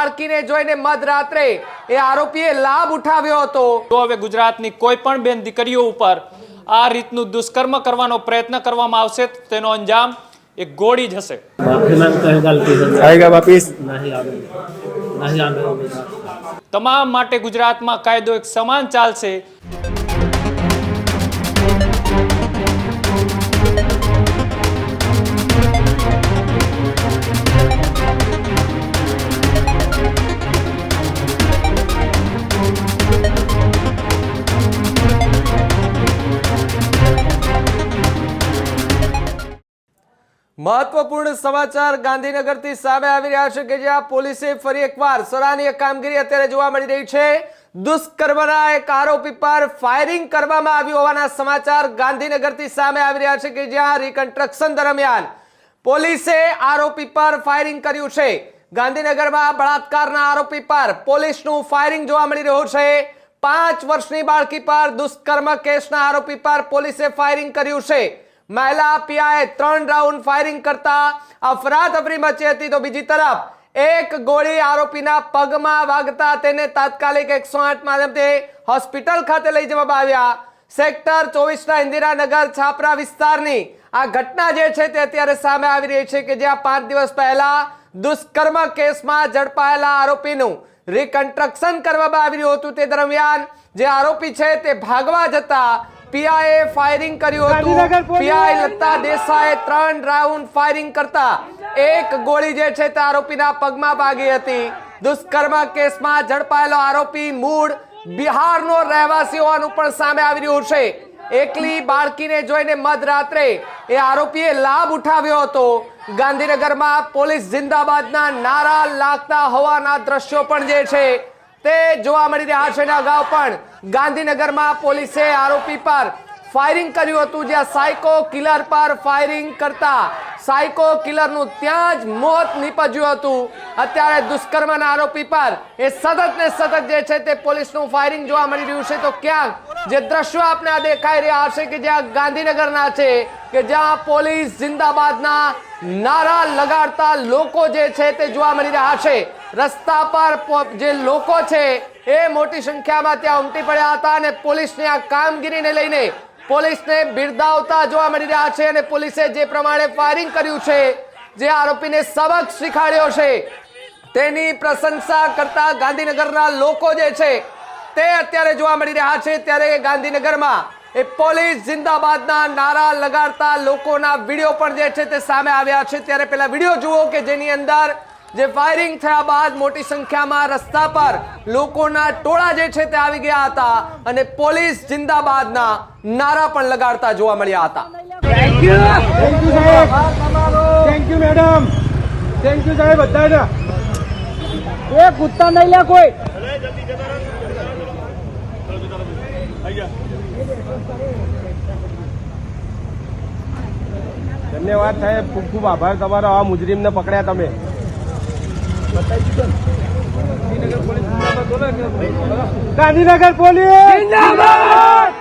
બાળકીને જોઈને મધરાત્રે એ આરોપીએ લાભ ઉઠાવ્યો હતો. જો હવે ગુજરાતની કોઈ પણ બેન દીકરીઓ ઉપર આ રીતનું દુષ્કર્મ કરવાનો પ્રયત્ન કરવામાં આવશે તેનો અંજામ એક ગોળી જ હશે. તમામ માટે ગુજરાતમાં કાયદો એક સમાન ચાલશે. મહત્વપૂર્ણ સમાચાર ગાંધીનગરથી સામે આવી રહ્યા છે કે જ્યાં પોલીસે ફરી એકવાર સરાહનીય કામગીરી અત્યારે જોવા મળી રહી છે. દુષ્કર્મના એક આરોપી પર ફાયરિંગ કરવામાં આવ્યું હોવાના સમાચાર ગાંધીનગરથી સામે આવી રહ્યા છે કે જ્યાં રિકન્સ્ટ્રક્શન દરમિયાન પોલીસે આરોપી પર ફાયરિંગ કર્યું છે. ગાંધીનગરમાં બળાત્કારના આરોપી પર પોલીસનું ફાયરિંગ જોવા મળી રહ્યું છે. પાંચ વર્ષની બાળકી પર દુષ્કર્મ કેસના આરોપી પર પોલીસે ફાયરિંગ કર્યું છે. મહિલા પિયાએ ત્રણ રાઉન્ડ ફાયરિંગ કરતા અફરાતફરી મચી હતી તો બીજી તરફ એક ગોળી આરોપીના પગમાં વાગતા તેને તાત્કાલિક એકસો આઠ માધ્યમથી હોસ્પિટલ ખાતે લઈ જવામાં આવ્યા. સેક્ટર ચોવીસના ઇન્દિરાનગર છાપરા વિસ્તારની આ ઘટના જે છે તે અત્યારે સામે આવી રહી છે કે જ્યાં પાંચ દિવસ પહેલા દુષ્કર્મ કેસમાં ઝડપાયેલા આરોપીનું રિકન્સ્ટ્રક્શન કરવામાં આવી રહ્યું હતું. તે દરમિયાન જે આરોપી છે તે ભાગવા જતા પીઆઈએ ફાયરિંગ કર્યું હતું. પીઆઈ લતા દેસાએ ત્રણ રાઉન્ડ ફાયરિંગ કરતા. એક ગોળી જે છે તે આરોપીના પગમાં ભાગી હતી. દુષ્કર્મ કેસમાં ઝડપાયેલો આરોપી મૂળ બિહારનો રહેવાસી હોવાનું પણ સામે આવી રહ્યું છે. એકલી બાળકીને જોઈને મધરાત્રે એ આરોપીએ લાભ ઉઠાવ્યો હતો. ગાંધીનગરમાં પોલીસ જિંદાબાદના નારા લાગતા હોવાના દ્રશ્યો પણ જે છે તે જોવા મળી રહ્યા છે અગાઉ પણ. ગાંધીનગરમાં પોલીસે આરોપી પર ફાયરિંગ કર્યું હતું, જ્યાં સાયકો કિલર પર ફાયરિંગ કરતા સાયકો કિલરનું ત્યાં જ મોત નીપજ્યું હતું. અત્યારે દુષ્કર્મના આરોપી પર એ સતત ને સતત જે છે તે પોલીસનું ફાયરિંગ જોવા મળી રહ્યું છે. તો ક્યાંક જે દ્રશ્યો આપણે આ દેખાઈ રહ્યા હશે કે જ્યાં ગાંધીનગરના છે, કે જ્યાં પોલીસ જિંદાબાદના નારા લગાડતા લોકો જે છે તે જોવા મળી રહ્યા છે. રસ્તા પર જે લોકો છે, એ મોટી સંખ્યામાં ત્યાં ઉમટી પડ્યા હતા અને પોલીસની આ કામગીરીને લઈને પોલીસને બિરદાવતા જોવા મળી રહ્યા છે અને પોલીસે જે પ્રમાણે ફાયરિંગ કર્યું છે, જે આરોપીને સબક શીખાડ્યો છે, તેની પ્રશંસા કરતા ગાંધીનગરના લોકો જે છે, તે અત્યારે જોવા મળી રહ્યા છે. ત્યારે ગાંધીનગરમાં એ પોલીસ જિંદાબાદના નારા લગાડતા લોકોના વીડિયો પણ જે છે તે સામે આવ્યા છે. ત્યારે પેલા વીડિયો જુઓ કે જેની અંદર જે ફાયરિંગ થયા બાદ મોટી સંખ્યામાં રસ્તા પર લોકોના ટોળા જે છે તે આવી ગયા હતા અને પોલીસ જિંદાબાદના નારા પણ લગાડતા જોવા મળ્યા હતા. Thank you madam thank you સાહેબ, બધાને. એ કૂદતા નહીં લે કોઈ. ધન્યવાદ, સાહેબ. ખૂબ ખૂબ આભાર તમારો. આ મુજરીમને પકડ્યા તમે. ગાંધીનગર પોલીસ! જિંદાબાદ!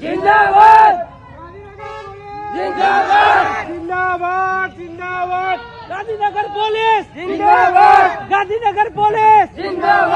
જિંદાબાદ! જિંદાબાદ! જિંદાબાદ જિંદાબાદ! ગાંધીનગર પોલીસ! જિંદાબાદ! ગાંધીનગર પોલીસ! જિંદાબાદ જિંદાબાદ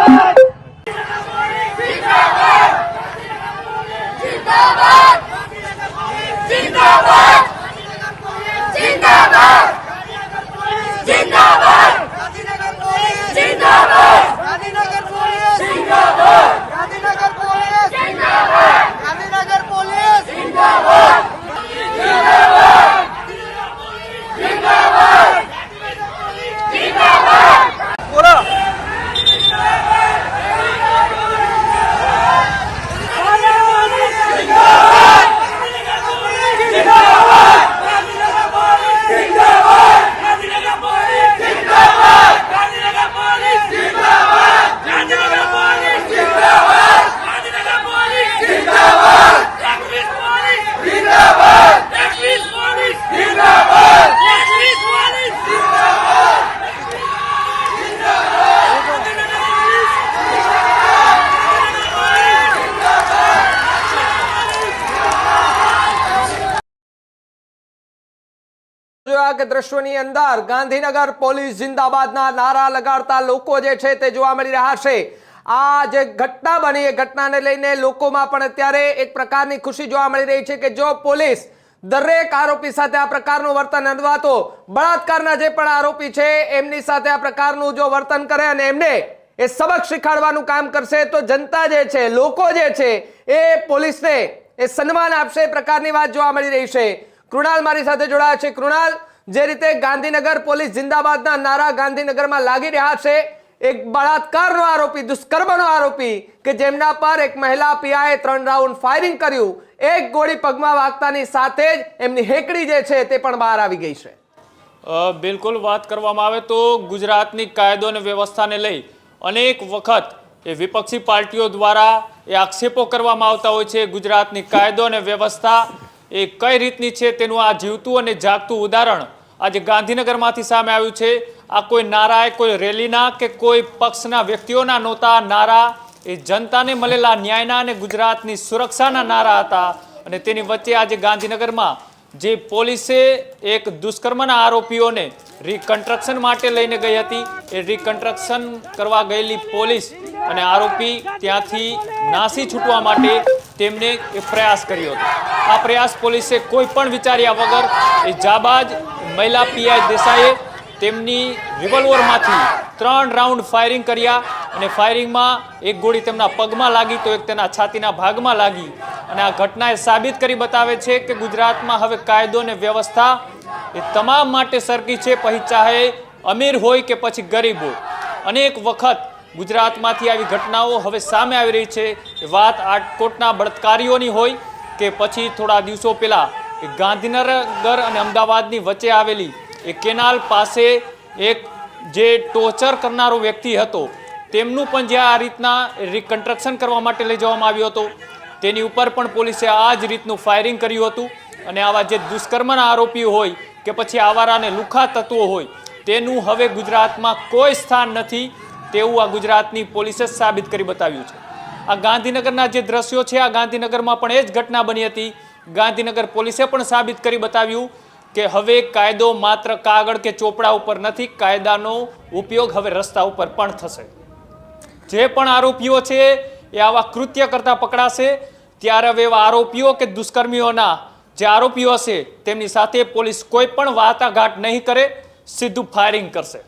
જોયા કે દ્રશ્યોની અંદર ગાંધીનગર પોલીસ જિંદાબાદના નારા લગાડતા લોકો જે છે તે જોવા મળી રહ્યા છે. આ જે ઘટના બની, એ ઘટનાને લઈને લોકોમાં પણ અત્યારે એક પ્રકારની ખુશી જોવા મળી રહી છે કે જો પોલીસ દરેક આરોપી સાથે આ પ્રકારનું વર્તન અથવા બળાત્કારના જે પણ આરોપી છે, એમની સાથે આ પ્રકારનું જો વર્તન કરે અને એમને એ સબક શીખવાડવાનું કામ કરશે, તો જનતા જે છે, લોકો જે છે, એ પોલીસને એ સન્માન આપશે, એ પ્રકારની વાત જોવા મળી રહી છે. કૃણાલ મારી સાથે જોડાયા છે. કૃણાલ જે રીતે ગાંધીનગર પોલીસ જિંદાબાદના નારા ગાંધીનગરમાં લાગી રહ્યા છે, એક બળાત્કારનો આરોપી, દુષ્કર્મનો આરોપી કે જેમના પર એક મહિલા પીઆઈએ ત્રણ રાઉન્ડ ફાયરિંગ કર્યું, એક ગોળી પગમાં વાગતાની સાથે જ એમની હેકડી જે છે તે પણ બહાર આવી ગઈ છે. બિલકુલ વાત કરવામાં આવે તો ગુજરાતની કાયદો અને વ્યવસ્થાને લઈ અનેક વખત એ વિપક્ષી પાર્ટીઓ દ્વારા એ આક્ષેપો કરવામાં આવતા હોય છે, ગુજરાતની કાયદો અને વ્યવસ્થા એ કઈ રીતની છે તેનું આ જીવતું અને જાગતું ઉદાહરણ આજે ગાંધીનગરમાંથી સામે આવ્યું છે. આ કોઈ નારા કોઈ રેલીના કે કોઈ પક્ષના વ્યક્તિઓના નહોતા. નારા એ જનતાને મળેલા ન્યાયના અને ગુજરાતની સુરક્ષાના નારા હતા. અને તેની વચ્ચે આજે ગાંધીનગરમાં જે પોલીસે એક દુષ્કર્મના આરોપીઓને રિકન્સ્ટ્રક્શન માટે લઈને ગઈ હતી. એ રિકન્સ્ટ્રક્શન કરવા ગયેલી પોલીસ અને આરોપી ત્યાંથી નાસી છૂટવા માટે તેમને એ પ્રયાસ કર્યો હતો. આ પ્રયાસ પોલીસે કોઈ પણ વિચાર્યા વગર એ જાબાજ મહિલા પીઆઈ દેસાઈએ તેમની રિવોલ્વરમાંથી ત્રણ રાઉન્ડ ફાયરિંગ કર્યા અને ફાયરિંગમાં એક ગોળી તેમના પગમાં લાગી તો એક તેના છાતીના ભાગમાં લાગી. અને આ ઘટનાએ સાબિત કરી બતાવે છે કે ગુજરાતમાં હવે કાયદો અને વ્યવસ્થા એ તમામ માટે સરકી છે. પછી ચાહે અમીર હોય કે પછી ગરીબ હોય. અનેક વખત ગુજરાતમાંથી આવી ઘટનાઓ હવે સામે આવી રહી છે. વાત આટકોટના બળાત્કારીઓની હોય કે પછી થોડા દિવસો પહેલા ગાંધીનગર અને અમદાવાદની વચ્ચે આવેલી એ કેનાલ પાસે એક જે ટોર્ચર કરનારો વ્યક્તિ હતો, તેમનું પણ જે આ રીતના રિકન્સ્ટ્રક્શન કરવા માટે લઈ જવામાં આવ્યો હતો, તેની ઉપર પણ પોલીસે આ જ રીતનું ફાયરિંગ કર્યું હતું અને આવા જે દુષ્કર્મના આરોપીઓ હોય કે પછી આવારાને લુખા તત્વો હોય, તેનું હવે ગુજરાતમાં કોઈ સ્થાન નથી તેવું આ ગુજરાતની પોલીસે સાબિત કરી બતાવ્યું છે. આ ગાંધીનગરના જે દ્રશ્યો છે, આ ગાંધીનગરમાં પણ એ જ ઘટના બની હતી ગાંધીનગર પોલીસે પણ સાબિત કરી બતાવ્યું કે હવે કાયદો માત્ર કાગળ કે ચોપડા ઉપર નથી, કાયદાનો ઉપયોગ હવે રસ્તા ઉપર પણ થશે. જે પણ આરોપીઓ છે, એ આવા કૃત્ય કરતા પકડાશે. ત્યારે હવે એવા આરોપીઓ કે દુષ્કર્મીઓના જે આરોપીઓ હશે, તેમની સાથે પોલીસ કોઈ પણ વાટાઘાટ નહીં કરે, સીધું ફાયરિંગ કરશે.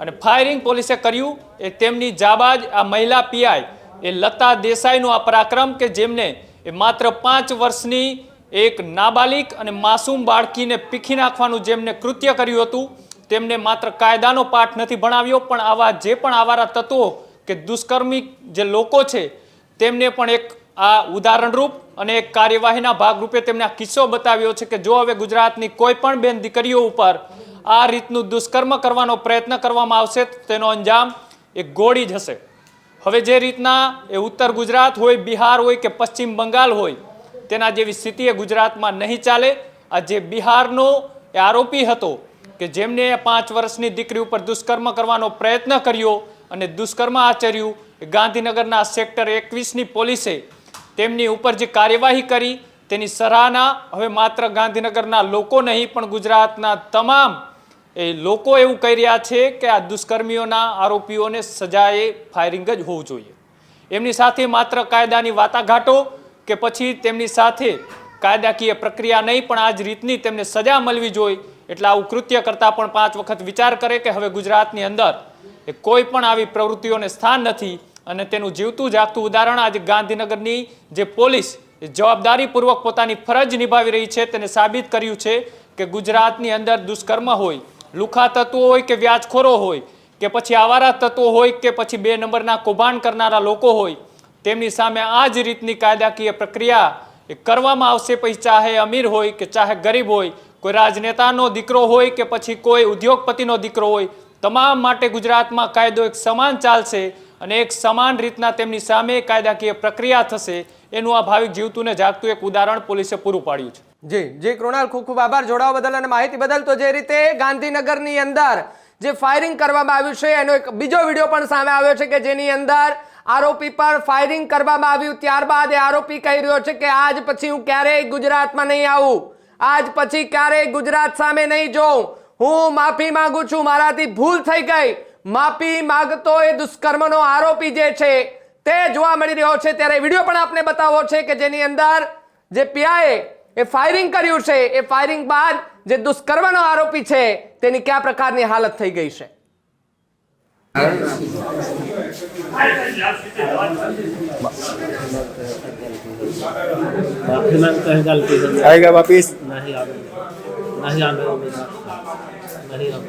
અને ફાયરિંગ પોલીસે કર્યું એ તેમની જાબાજ આ મહિલા પીઆઈ એ લતા દેસાઈનું આ પરાક્રમ કે જેમને એ માત્ર પાંચ વર્ષની એક નાબાલિક અને માસૂમ બાળકીને પીખી નાખવાનું જેમને કૃત્ય કર્યું હતું, તેમને માત્ર કાયદાનો પાઠ નથી ભણાવ્યો, પણ આવા જે પણ આવારા તત્વો કે દુષ્કર્મી જે લોકો છે, તેમને પણ એક આ ઉદાહરણરૂપ અને એક કાર્યવાહીના ભાગરૂપે તેમને આ કિસ્સો બતાવ્યો છે કે જો હવે ગુજરાતની કોઈ પણ બેન દીકરીઓ ઉપર આ રીતનું દુષ્કર્મ કરવાનો પ્રયત્ન કરવામાં આવશે, તેનો અંજામ એ ગોળી જ હશે. હવે જે રીતના એ ઉત્તર ગુજરાત હોય, બિહાર હોય કે પશ્ચિમ બંગાળ હોય તેના જેવી સ્થિતિ એ ગુજરાતમાં નહીં ચાલે. આ જે બિહારનો એ આરોપી હતો કે જેમને પાંચ વર્ષની દીકરી ઉપર દુષ્કર્મ કરવાનો પ્રયત્ન કર્યો અને દુષ્કર્મ આચર્યું ગાંધીનગરના સેક્ટર એકવીસની પોલીસે તેમની ઉપર જે કાર્યવાહી કરી, તેની સરાહના હવે માત્ર ગાંધીનગરના લોકો નહીં, પણ ગુજરાતના તમામ એ લોકો એવું કહી રહ્યા છે કે આ દુષ્કર્મીઓના આરોપીઓને સજાએ ફાયરિંગ જ હોવું જોઈએ. એમની સાથે માત્ર કાયદાની વાટાઘાટો કે પછી તેમની સાથે કાયદાકીય પ્રક્રિયા નહીં, પણ આ જ રીતની તેમને સજા મળવી જોઈએ એટલે આવું કૃત્ય કરતાં પણ પાંચ વખત વિચાર કરે કે હવે ગુજરાતની અંદર એ કોઈ પણ આવી પ્રવૃત્તિઓને સ્થાન નથી અને તેનું જીવતું જાગતું ઉદાહરણ આજે ગાંધીનગરની જે પોલીસ જવાબદારીપૂર્વક પોતાની ફરજ નિભાવી રહી છે, તેને સાબિત કર્યું છે કે ગુજરાતની અંદર દુષ્કર્મ હોય, લુખા તત્વો હોય કે વ્યાજખોરો હોય, કે પછી આવારા તત્વો હોય કે પછી બે નંબરના કૌભાંડ કરનારા લોકો હોય તેમની સામે આ જ રીતની કાયદાકીય પ્રક્રિયા એ કરવામાં આવશે. પછી ચાહે અમીર હોય કે ચાહે ગરીબ હોય, કોઈ રાજનેતાનો દીકરો હોય કે પછી કોઈ ઉદ્યોગપતિનો દીકરો હોય, તમામ માટે ગુજરાતમાં કાયદો એક સમાન ચાલશે અને એક સમાન રીતના તેમની સામે કાયદાકીય પ્રક્રિયા થશે એનું આ ભાવિક જીવતું ને જાગતું એક ઉદાહરણ પોલીસે પૂરું પાડ્યું છે. જી જી, કૃણાલ, ખૂબ ખૂબ આભાર. જોડાવા બદલ અને માહિતી બદલ તો જે રીતે ગાંધીનગરની અંદર જે ફાયરિંગ કરવામાં આવ્યું છે, એનો એક બીજો વીડિયો પણ સામે આવ્યો છે કે જેની અંદર આરોપી પર ફાયરિંગ કરવામાં આવ્યું. ત્યારબાદ એ આરોપી કહી રહ્યો છે કે આજ પછી હું ક્યારેય ગુજરાતમાં નહીં આવું. આજ પછી ક્યારેય ગુજરાત સામે નહીં જોઉં. હું માફી માંગુ છું. મારાથી ભૂલ થઈ ગઈ. માફી માંગતો એ દુષ્કર્મનો આરોપી જે છે, તે જોવા મળી રહ્યો છે. ત્યારે વીડિયો પણ આપણે બતાવો છે કે જેની અંદર જે પીઆઈએ એ ફાયરિંગ કર્યું છે, એ ફાયરિંગ બાદ જે દુષ્કર્મનો આરોપી છે, તેની કયા પ્રકારની હાલત થઈ ગઈ છે? माफ़ी माँगता है गलती से आएगा वापिस नहीं नहीं मेरा नहीं आवे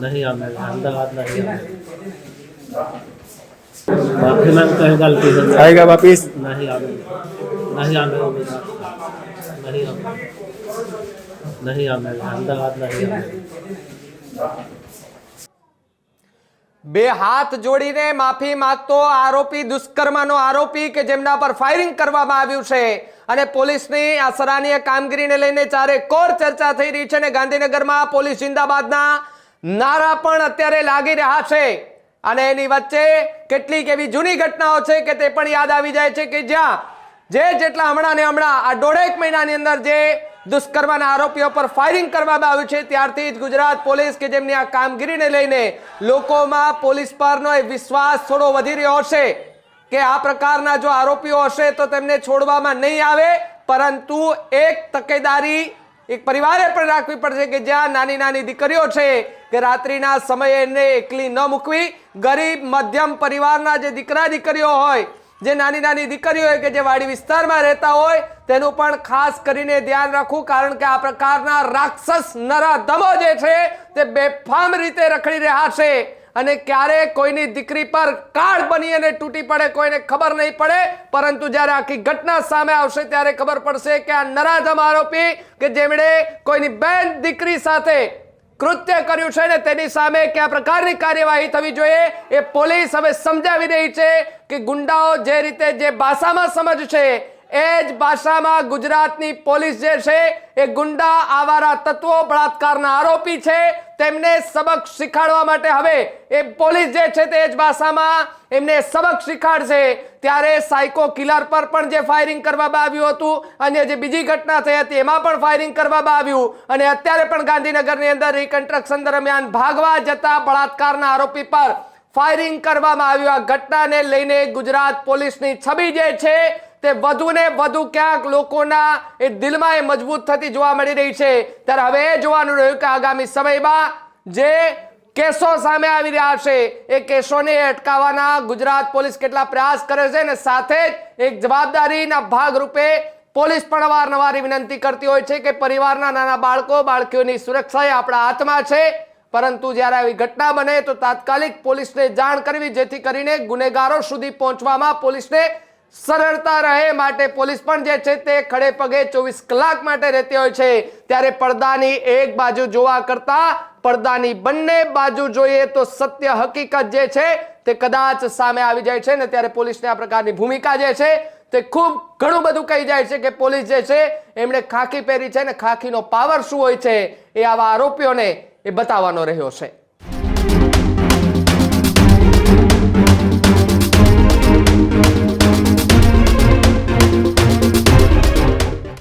नहीं अहमदाबाद नहीं आवे माफ़ी माँगता है गलती से आएगा वापिस नहीं आवे नहीं मेरा नहीं आवे नहीं आवे अहमदाबाद नहीं आवे બે હાથ જોડીને માફી માંગતો આરોપી દુષ્કર્મનો આરોપી કે જેમના પર ફાયરિંગ કરવામાં આવ્યું છે. અને પોલીસની આ સરાહનીય કામગીરીને લઈને ચારે કોર ચર્ચા થઈ રહી છે અને ગાંધીનગરમાં પોલીસ જિંદાબાદના નારા પણ અત્યારે લાગી રહ્યા છે. અને એની વચ્ચે કેટલીક એવી જૂની ઘટનાઓ છે કે તે પણ યાદ આવી જાય છે કે જ્યાં જે જેટલા હમણાં ને હમણાં, આ દોઢેક મહિનાની અંદર જે દુષ્કર્મના આરોપીઓ પર ફાયરિંગ કરવામાં આવ્યું છે. ત્યારથી જ ગુજરાત પોલીસ કે જેમની આ કામગીરીને લઈને લોકોમાં પોલીસ પરનો એ વિશ્વાસ થોડો વધી રહ્યો છે કે આ પ્રકારના જો આરોપીઓ હશે તો તેમને છોડવામાં નહીં આવે. પરંતુ એક તકેદારી એક પરિવારે પણ રાખવી પડશે કે જ્યાં નાની નાની દીકરીઓ છે કે રાત્રિના સમયે એને એકલી ન મૂકવી. ગરીબ મધ્યમ પરિવારના જે દીકરા દીકરીઓ હોય જે નાની નાની દીકરીઓ કે જે વાડી વિસ્તારમાં રહેતા હોય, તેનું પણ ખાસ કરીને ધ્યાન રાખવું, કારણ કે આ પ્રકારના રાક્ષસ નરાધમો જે છે, તે બેફામ રીતે રખડી રહ્યા છે. અને ક્યારે કોઈની દીકરી પર કાળ બની અને તૂટી પડે કોઈને ખબર નહીં પડે, પરંતુ જ્યારે આખી ઘટના સામે આવશે, ત્યારે ખબર પડશે કે આ નરાધમ આરોપી કે જેમણે કોઈની બેન દીકરી સાથે કૃત્ય કર્યું છે ને તેની સામે કયા પ્રકારની કાર્યવાહી થવી જોઈએ એ પોલીસ હવે સમજાવી રહી છે કે ગુંડાઓ જે રીતે જે ભાષામાં સમજ છે, એ જ ભાષામાં ગુજરાતની પોલીસ જે છે, એ ગુંડા આવારા તત્વો બળાત્કારના આરોપી છે. તેમને સબક શીખાડવા માટે હવે એ પોલીસ જે છે તે જ ભાષામાં એમને સબક શીખાડશે. ત્યારે સાયકો કિલર પર પણ જે ફાયરિંગ કરવામાં આવ્યું હતું, અને જે બીજી ઘટના થઈ હતી, એમાં પણ ફાયરિંગ કરવામાં આવ્યું. અને અત્યારે પણ ગાંધીનગરની અંદર રિકન્સ્ટ્રક્શન દરમિયાન ભાગવા જતા બળાત્કારના આરોપી પર ફાયરિંગ કરવામાં આવ્યું. આ ઘટનાને લઈને ગુજરાત પોલીસની છબી જે છે તે વધુ ને વધુ ક્યાંક લોકોના એ દિલમાં એ મજબૂત થતી જોવા મળી રહી છે. ત્યારે હવે એ જોવાનું રહ્યું કે આગામી સમયમાં જે કેસો સામે આવી રહ્યા છે, એ કેસોને અટકાવવાના ગુજરાત પોલીસ કેટલા પ્રયાસ કરે છે અને સાથે જ એક જવાબદારીના ભાગરૂપે પોલીસ પણ અવારનવાર વિનંતી કરતી હોય છે કે પરિવારના નાના બાળકો, બાળકીઓની સુરક્ષા એ આપણા હાથમાં છે. પરંતુ જ્યારે આવી ઘટના બને તો તાત્કાલિક પોલીસને જાણ કરવી, જેથી કરીને ગુનેગારો સુધી પહોંચવામાં પોલીસને સરળતા રહે માટે પોલીસ પણ જે છે તે ખડે પગે ચોવીસ કલાક માટે રહેતી હોય છે. ત્યારે પડદાની એક બાજુ જોવા કરતા પડદાની બંને બાજુ જોઈએ તો સત્ય હકીકત જે છે તે કદાચ સામે આવી જાય છે ને ત્યારે પોલીસને આ પ્રકારની ભૂમિકા જે છે તે ખૂબ ઘણું બધું કહી જાય છે કે પોલીસ જે છે એમણે ખાખી પહેરી છે ને ખાખીનો પાવર શું હોય છે એ આવા આરોપીઓને એ બતાવવાનો રહ્યો છે.